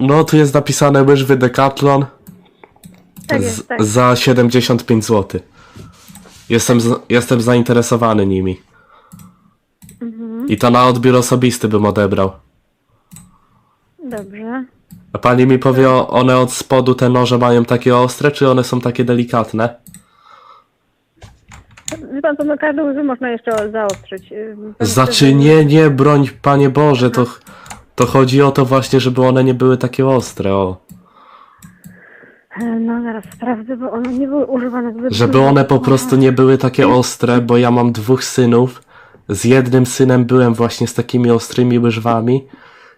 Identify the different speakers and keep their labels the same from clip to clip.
Speaker 1: No, tu jest napisane łyżwy Decathlon
Speaker 2: Tak jest, tak.
Speaker 1: za 75 zł. Jestem, z, jestem zainteresowany nimi.
Speaker 2: Mhm.
Speaker 1: I to na odbiór osobisty bym odebrał.
Speaker 2: Dobrze.
Speaker 1: A pani mi powie, o- one od spodu te noże mają takie ostre, czy one są takie delikatne?
Speaker 2: Wie pan co, no każdą można jeszcze zaostrzyć. Yy, pan
Speaker 1: Znaczy
Speaker 2: wtedy-
Speaker 1: nie, nie, broń Panie Boże, to, to chodzi o to właśnie, żeby one nie były takie ostre, o.
Speaker 2: E, No zaraz sprawdzę, bo one nie były używane zbyt
Speaker 1: Żeby
Speaker 2: dużo.
Speaker 1: one po prostu nie były takie ostre, bo ja mam dwóch synów. Z jednym synem byłem właśnie z takimi ostrymi łyżwami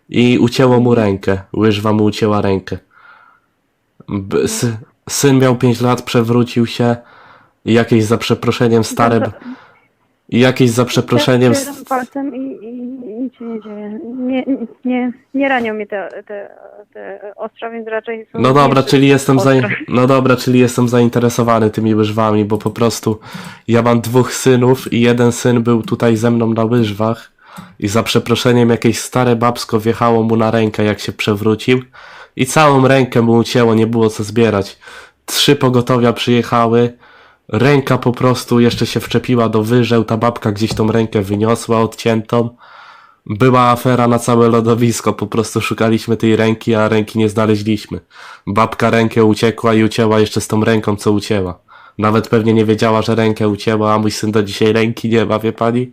Speaker 1: i ucięło mu rękę. Łyżwa mu ucięła rękę. B- syn miał 5 lat, przewrócił się i jakieś za przeproszeniem stare... I jakieś za przeproszeniem...
Speaker 2: Ja palcem i, i, i nic się nie dzieje. Nie, nie, nie, ranią mnie te, te, te ostrza, więc raczej są...
Speaker 1: No dobra, czyli jestem za... No dobra, czyli jestem zainteresowany tymi łyżwami, bo po prostu ja mam dwóch synów i jeden syn był tutaj ze mną na łyżwach i za przeproszeniem jakieś stare babsko wjechało mu na rękę jak się przewrócił i całą rękę mu ucięło, nie było co zbierać. Trzy pogotowia przyjechały, ręka po prostu jeszcze się wczepiła do wyżeł, ta babka gdzieś tą rękę wyniosła odciętą. Była afera na całe lodowisko, po prostu szukaliśmy tej ręki, a ręki nie znaleźliśmy. Babka rękę uciekła i ucięła jeszcze z tą ręką, co ucięła. Nawet pewnie nie wiedziała, że rękę ucięła, a mój syn do dzisiaj ręki nie ma, wie pani?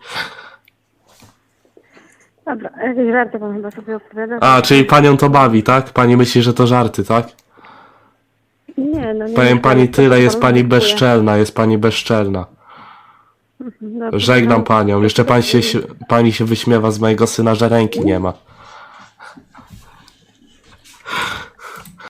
Speaker 2: Dobra, jakieś żarty pan chyba sobie opowiada.
Speaker 1: A, czyli panią to bawi, tak? Pani myśli, że to żarty, tak?
Speaker 2: Nie, no nie.
Speaker 1: Powiem pani tyle, jest pani bezczelna, jest pani bezczelna.
Speaker 2: Dobrze,
Speaker 1: Żegnam
Speaker 2: no.
Speaker 1: panią. Jeszcze pan się, pani się wyśmiewa z mojego syna, że ręki nie ma.